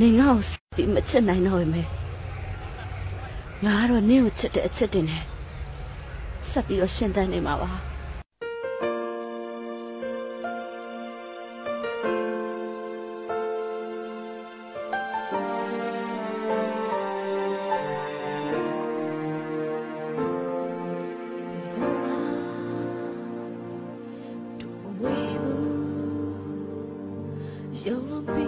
နေငါ့ကိုစီမချစ်နိုင်တော့မယ်ငါကတော့နင့်ကိုချစ်တဲ့အချစ်တင်တယ်ဆက်ပြီးတော့ရှင်သန်နေမှာပါ有了。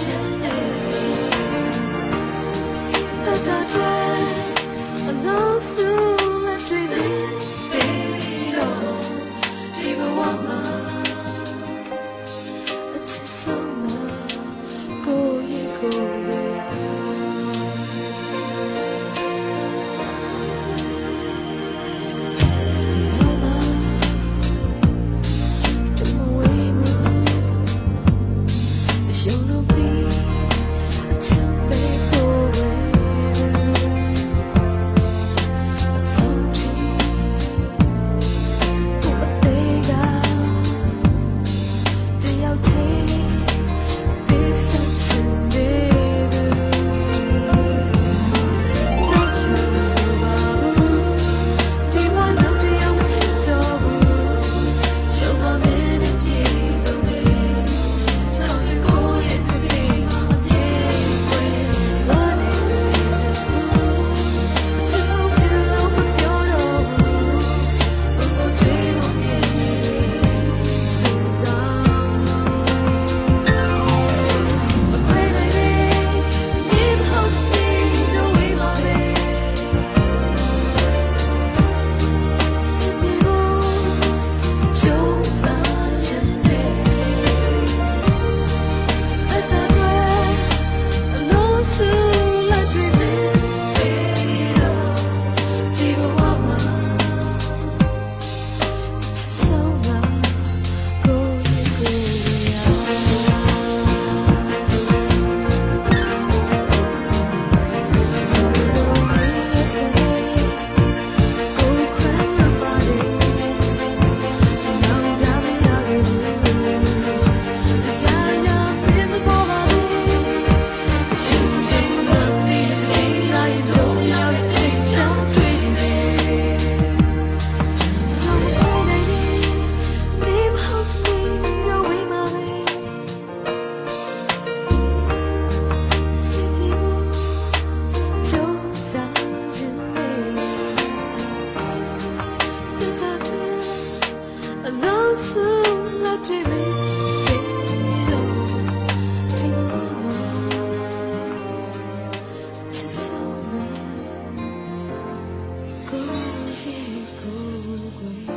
ฉันเองแต่เธอ away.